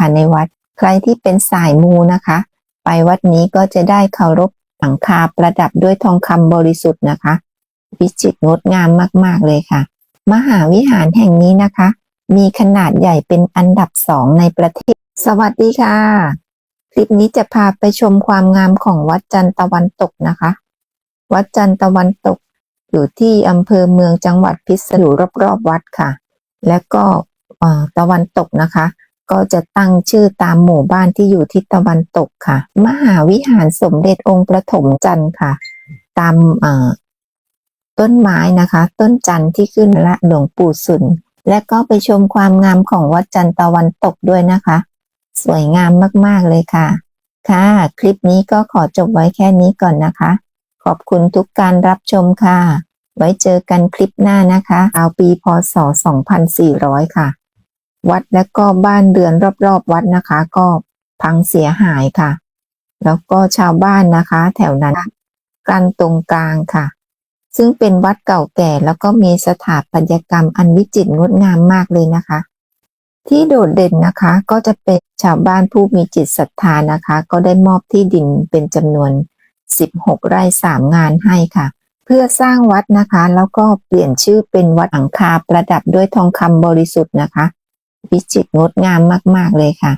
ค่ะในวัด ใครที่เป็นสายมูนะคะ ไปวัดนี้ก็จะได้เคารพหลังคาประดับด้วยทองคำบริสุทธิ์นะคะ วิจิตรงดงามมาก ๆ เลยค่ะ มหาวิหารแห่งนี้นะคะ มีขนาดใหญ่เป็นอันดับสองในประเทศ สวัสดีค่ะ คลิปนี้จะพาไปชมความงามของวัดจันทร์ตะวันตกนะคะ วัดจันทร์ตะวันตก อยู่ที่อำเภอเมืองจังหวัดพิษณุรอบๆวัดค่ะ และก็ตะวันตกนะคะ ก็จะตั้งชื่อตามหมู่บ้านที่อยู่ทิศตะวันตกค่ะ มหาวิหารสมเด็จองค์ประถมจันทร์ค่ะ ตามต้นไม้นะคะ ต้นจันทร์ที่ขึ้นละหลวงปู่สุน และก็ไปชมความงามของวัดจันทร์ตะวันตกด้วยนะคะ สวยงามมาก ๆ เลยค่ะ ค่ะ คลิปนี้ก็ขอจบไว้แค่นี้ก่อนนะคะ ขอบคุณทุกการรับชมค่ะ ไว้เจอกันคลิปหน้านะคะเอาปีพศ 2400 ค่ะ วัดและก็บ้านเรือนรอบๆวัดนะคะ ก็พังเสียหายค่ะ แล้วก็ชาวบ้านนะคะ แถวนั้นกันตรงกลางค่ะ ซึ่งเป็นวัดเก่าแก่แล้วก็มีสถาปัตยกรรมอันวิจิตรงดงามมากเลยนะคะ ที่โดดเด่นนะคะก็จะเป็นชาวบ้านผู้มีจิตศรัทธานะคะ ก็ได้มอบที่ดินเป็นจำนวน 16 ไร่สามงานให้ค่ะเพื่อสร้างวัดนะคะ แล้วก็เปลี่ยนชื่อเป็นวัดหลังคาประดับด้วยทองคำบริสุทธิ์นะคะ วิจิตรงดงามมาก ๆ เลยค่ะ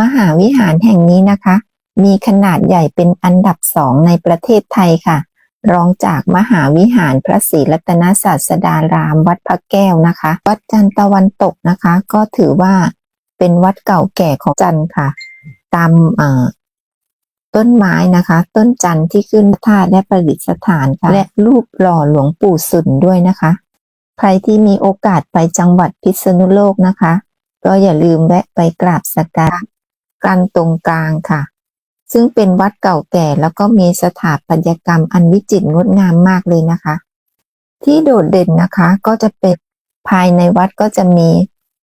มหาวิหารแห่งนี้นะคะ มีขนาดใหญ่เป็นอันดับสองในประเทศไทยค่ะ รองจากมหาวิหารพระศรีรัตนศาสดารามวัดพระแก้วนะคะ วัดจันทร์ตะวันตกนะคะ ก็ถือว่าเป็นวัดเก่าแก่ของจันค่ะ ตามต้นไม้นะคะ ต้นจันที่ขึ้นธาตุและประดิษฐานค่ะ และรูปหล่อหลวงปู่สุนด้วยนะคะ ใครที่มีโอกาสไปจังหวัดพิษณุโลกนะคะ ก็อย่าลืมแวะไปกราบสักการะกันตรงกลางค่ะ ซึ่งเป็นวัดเก่าแก่แล้วก็มีสถาปัตยกรรมอันวิจิตรงดงามมากเลยนะคะ ที่โดดเด่นนะคะก็จะเป็นภายในวัดก็จะมี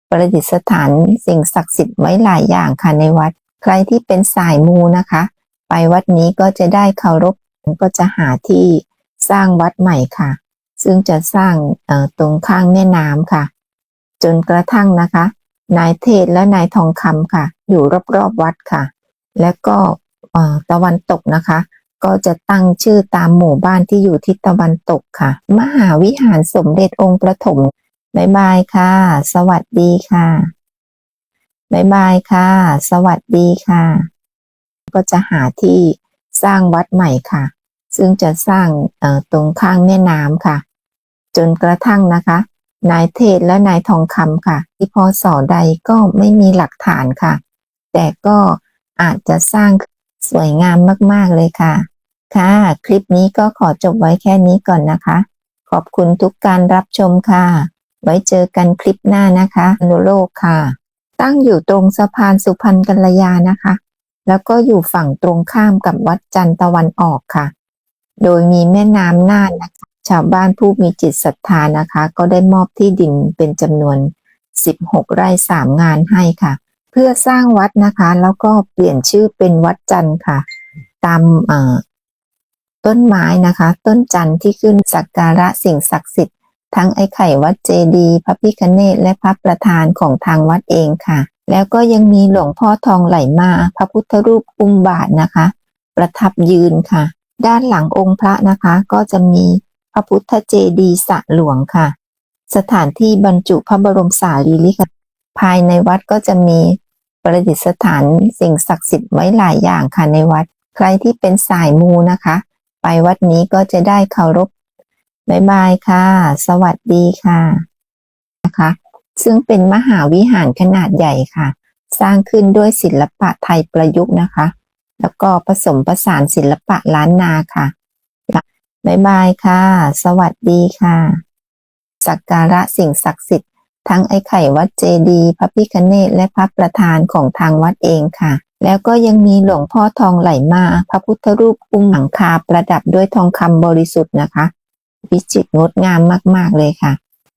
ประดิษฐานสิ่งศักดิ์สิทธิ์ไว้หลายอย่างค่ะในวัด ใครที่เป็นสายมูนะคะ ไปวัดนี้ก็จะได้เคารพก็จะหาที่สร้างวัดใหม่ค่ะ ซึ่งจะสร้างตรงข้างแม่น้ำค่ะ จนกระทั่งนะคะ นายเทศและนายทองคำค่ะ อยู่รอบๆวัดค่ะ และก็ตะวันตกนะคะ ก็จะตั้งชื่อตามหมู่บ้านที่อยู่ทิศตะวันตกค่ะ มหาวิหารสมเด็จองค์ประถมบายบายค่ะ สวัสดีค่ะบายบายค่ะ สวัสดีค่ะ ก็จะหาที่สร้างวัดใหม่ค่ะ ซึ่งจะสร้างตรงข้างแม่น้ำค่ะ จนกระทั่งนะคะ นายเทศและนายทองคำค่ะ ที่พศใดก็ไม่มีหลักฐานค่ะ แต่ก็อาจจะสร้างสวยงามมาก ๆ เลยค่ะ ค่ะ คลิปนี้ก็ขอจบไว้แค่นี้ก่อนนะคะ ขอบคุณทุกการรับชมค่ะ ไว้เจอกันคลิปหน้านะคะอนุโลกค่ะ ตั้งอยู่ตรงสะพานสุพรรณกัลยานะคะ แล้วก็อยู่ฝั่งตรงข้ามกับวัดจันทร์ตะวันออกค่ะ โดยมีแม่น้ำน่านนะคะ ชาวบ้านผู้มีจิตศรัทธานะคะ ก็ได้มอบที่ดินเป็นจำนวน 16 ไร่สามงานให้ค่ะ เพื่อสร้างวัดนะคะ แล้วก็เปลี่ยนชื่อเป็นวัดจันทร์ค่ะ ตามต้นไม้นะคะ ต้นจันทร์ที่ขึ้นสักการะสิ่งศักดิ์สิทธิ์ทั้งไอ้ไข่วัดเจดีพระพิคเนตและพระประธานของทางวัดเองค่ะ แล้วก็ยังมีหลวงพ่อทองไหลมา พระพุทธรูปอุ้มบาทนะคะ ประทับยืนค่ะ ด้านหลังองค์พระนะคะก็จะมี พระพุทธเจดีย์สะหลวงค่ะ สถานที่บรรจุพระบรมสารีริกธาตุภายในวัดก็จะมีประดิษฐานสิ่งศักดิ์สิทธิ์ไว้หลายอย่างค่ะในวัด ใครที่เป็นสายมูนะคะ ไปวัดนี้ก็จะได้เคารพบายบายค่ะ สวัสดีค่ะนะคะ ซึ่งเป็นมหาวิหารขนาดใหญ่ค่ะ สร้างขึ้นด้วยศิลปะไทยประยุกต์นะคะ แล้วก็ผสมผสานศิลปะล้านนาค่ะ บายบายค่ะ สวัสดีค่ะ สักการะสิ่งศักดิ์สิทธิ์ทั้งไอ้ไข่วัดเจดีพระพิคเนตและพระประธานของทางวัดเองค่ะ แล้วก็ยังมีหลวงพ่อทองไหลมา พระพุทธรูปอุ้มหลังคาประดับด้วยทองคำบริสุทธิ์นะคะ วิจิตรงดงามมากๆเลยค่ะ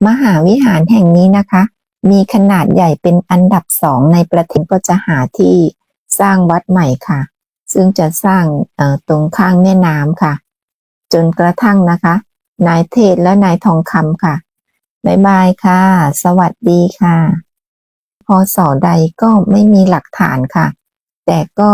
มหาวิหารแห่งนี้นะคะ มีขนาดใหญ่เป็นอันดับสองในประเทศก็จะหาที่สร้างวัดใหม่ค่ะ ซึ่งจะสร้างตรงข้างแม่น้ำค่ะ จนกระทั่งนะคะ นายเทศและนายทองคำค่ะบายบายค่ะ สวัสดีค่ะพศใดก็ไม่มีหลักฐานค่ะ แต่ก็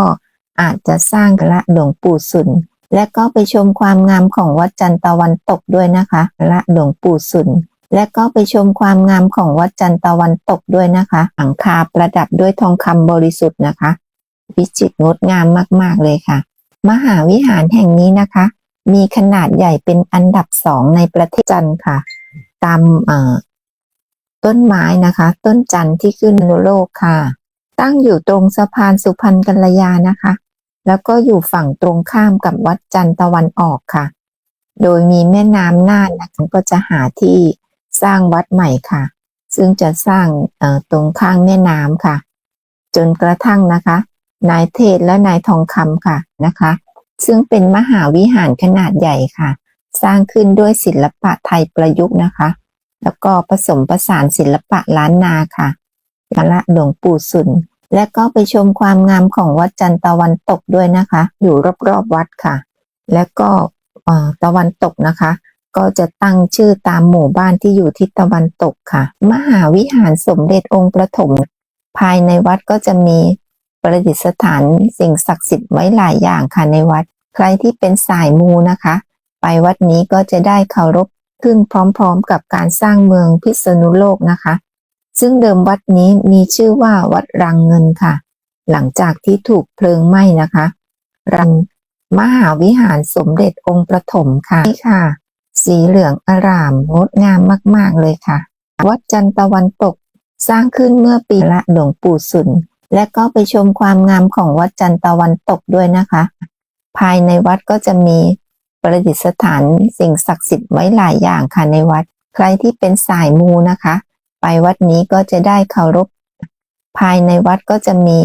อาจจะสร้างกระหลวงปู่สุน และก็ไปชมความงามของวัดจันทร์ตะวันตกด้วยนะคะ ละหลวงปู่สุนและก็ไปชมความงามของวัดจันทร์ตะวันตกด้วยนะคะหลังคาประดับด้วยทองคำบริสุทธิ์นะคะ วิจิตรงดงามมาก ๆ เลยค่ะ มหาวิหารแห่งนี้นะคะ มีขนาดใหญ่เป็นอันดับสองในประเทศจันทร์ค่ะ ตามต้นไม้นะคะ ต้นจันทร์ที่ขึ้นนุโลกค่ะ ตั้งอยู่ตรงสะพานสุพรรณกัลยานะคะ แล้วก็อยู่ฝั่งตรงข้ามกับวัดจันทร์ตะวันออกค่ะ โดยมีแม่น้ำน่านนะคะก็จะหาที่สร้างวัดใหม่ค่ะ ซึ่งจะสร้างตรงข้างแม่น้ำค่ะ จนกระทั่งนะคะ นายเทศและนายทองคำค่ะนะคะ ซึ่งเป็นมหาวิหารขนาดใหญ่ค่ะ สร้างขึ้นด้วยศิลปะไทยประยุกต์นะคะ แล้วก็ผสมผสานศิลปะล้านนาค่ะละหลวงปู่สุนและก็ไปชมความงามของวัดจันทร์ตะวันตกด้วยนะคะ อยู่รอบๆวัดค่ะ และก็ตะวันตกนะคะ ก็จะตั้งชื่อตามหมู่บ้านที่อยู่ทิศตะวันตกค่ะ มหาวิหารสมเด็จองค์ประถม ภายในวัดก็จะมี ประดิษฐานสิ่งศักดิ์สิทธิ์ไว้หลายอย่างค่ะในวัด ใครที่เป็นสายมูนะคะ ไปวัดนี้ก็จะได้เคารพขึ้นพร้อมๆ กับการสร้างเมืองพิษณุโลกนะคะ ซึ่งเดิมวัดนี้มีชื่อว่าวัดรังเงินค่ะ หลังจากที่ถูกเพลิงไหม้นะคะ รังมหาวิหารสมเด็จองค์ประถมค่ะนี่ค่ะ สีเหลืองอร่ามงดงามมากๆเลยค่ะ วัดจันทร์ตะวันตกสร้างขึ้นเมื่อปีละหลวงปู่สุน และก็ไปชมความงามของวัดจันทร์ตะวันตกด้วยนะคะ ภายในวัดก็จะมีประดิษฐานสิ่งศักดิ์สิทธิ์ไว้หลายอย่างค่ะในวัด ใครที่เป็นสายมูนะคะ ไปวัดนี้ก็จะได้เคารพ ภายในวัดก็จะมี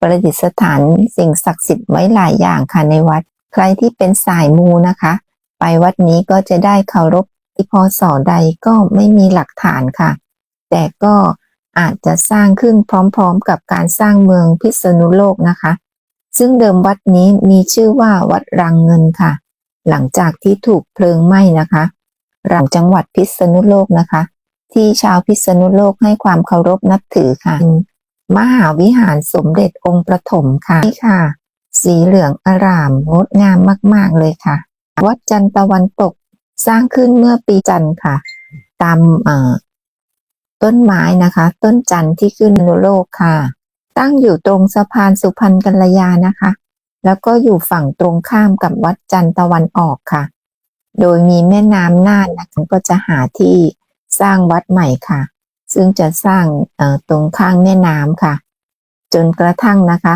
ประดิษฐานสิ่งศักดิ์สิทธิ์ไว้หลายอย่างค่ะในวัด ใครที่เป็นสายมูนะคะ ไปวัดนี้ก็จะได้เคารพที่พศใดก็ไม่มีหลักฐานค่ะ แต่ก็ อาจจะสร้างขึ้นพร้อมๆ กับการสร้างเมืองพิษณุโลกนะคะ ซึ่งเดิมวัดนี้มีชื่อว่าวัดรังเงินค่ะ หลังจากที่ถูกเพลิงไหม้นะคะหลังจังหวัดพิษณุโลกนะคะ ที่ชาวพิษณุโลกให้ความเคารพนับถือค่ะ มหาวิหารสมเด็จองค์ประถมค่ะนี่ค่ะ สีเหลืองอร่ามงดงามมาก ๆ เลยค่ะ วัดจันทร์ตะวันตกสร้างขึ้นเมื่อปีจันทร์ค่ะ ตาม ต้นไม้นะคะ ต้นจันทร์ที่ขึ้นนุโลกค่ะ ตั้งอยู่ตรงสะพานสุพรรณกัลยานะคะ แล้วก็อยู่ฝั่งตรงข้ามกับวัดจันทร์ตะวันออกค่ะ โดยมีแม่น้ำน่านนะคะก็จะหาที่สร้างวัดใหม่ค่ะ ซึ่งจะสร้างตรงข้างแม่น้ำค่ะ จนกระทั่งนะคะ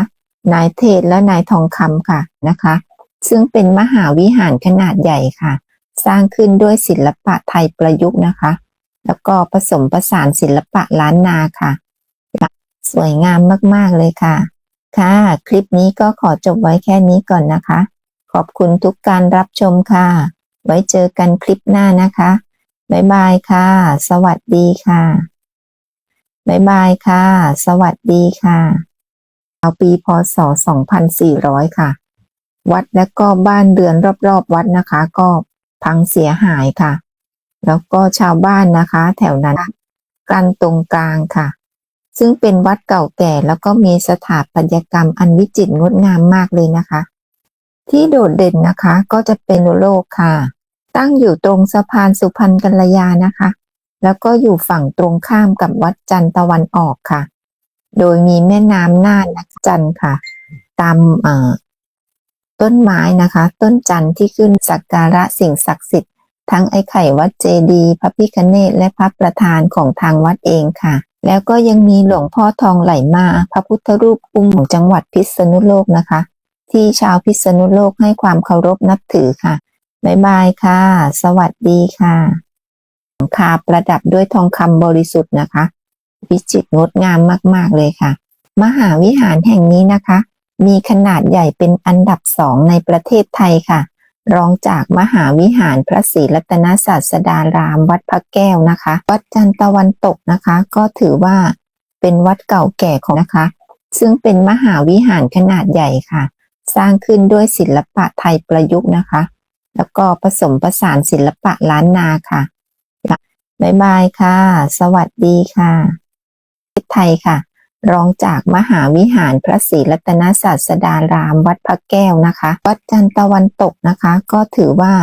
นายเทศและนายทองคำค่ะนะคะ ซึ่งเป็นมหาวิหารขนาดใหญ่ค่ะ สร้างขึ้นด้วยศิลปะไทยประยุกต์นะคะ แล้วก็ผสมผสานศิลปะล้านนาค่ะ สวยงามมากๆเลยค่ะ ค่ะ คลิปนี้ก็ขอจบไว้แค่นี้ก่อนนะคะ ขอบคุณทุกการรับชมค่ะ ไว้เจอกันคลิปหน้านะคะ บ๊ายบายค่ะ สวัสดีค่ะ บ๊ายบายค่ะ สวัสดีค่ะเอาปีพศ 2400 ค่ะ วัดและก็บ้านเรือนรอบๆ วัดนะคะ ก็พังเสียหายค่ะ แล้วก็ชาวบ้านนะคะ แถวนั้นกันตรงกลางค่ะ ซึ่งเป็นวัดเก่าแก่แล้วก็มีสถาปัตยกรรมอันวิจิตรงดงามมากเลยนะคะ ที่โดดเด่นนะคะก็จะเป็นโลกค่ะ ตั้งอยู่ตรงสะพานสุพรรณกัลยานะคะ แล้วก็อยู่ฝั่งตรงข้ามกับวัดจันทร์ตะวันออกค่ะ โดยมีแม่น้ำน่านนะะจันทร์ค่ะ ตามต้นไม้นะคะ ต้นจันทร์ที่ขึ้นสักการะสิ่งศักดิ์สิทธิ์ ทั้งไอ้ไข่วัดเจดีพระพิคเนตและพระประธานของทางวัดเองค่ะ แล้วก็ยังมีหลวงพ่อทองไหลมา พระพุทธรูปอุ้มของจังหวัดพิษณุโลกนะคะ ที่ชาวพิษณุโลกให้ความเคารพนับถือค่ะบ๊ายบายค่ะ สวัสดีค่ะหลังคาประดับด้วยทองคำบริสุทธิ์นะคะ วิจิตรงดงามมากๆเลยค่ะ มหาวิหารแห่งนี้นะคะ มีขนาดใหญ่เป็นอันดับสองในประเทศไทยค่ะ รองจากมหาวิหารพระศรีรัตนศาสดารามวัดพระแก้วนะคะ วัดจันทร์ตะวันตกนะคะ ก็ถือว่าเป็นวัดเก่าแก่ของนะคะ ซึ่งเป็นมหาวิหารขนาดใหญ่ค่ะ สร้างขึ้นด้วยศิลปะไทยประยุกต์นะคะ แล้วก็ผสมผสานศิลปะล้านนาค่ะบ๊ายบายค่ะ สวัสดีค่ะไทยค่ะ รองจากมหาวิหารพระศรีรัตนศาสดารามวัดพระแก้วนะคะ วัดจันทร์ตะวันตกนะคะ ก็ถือว่า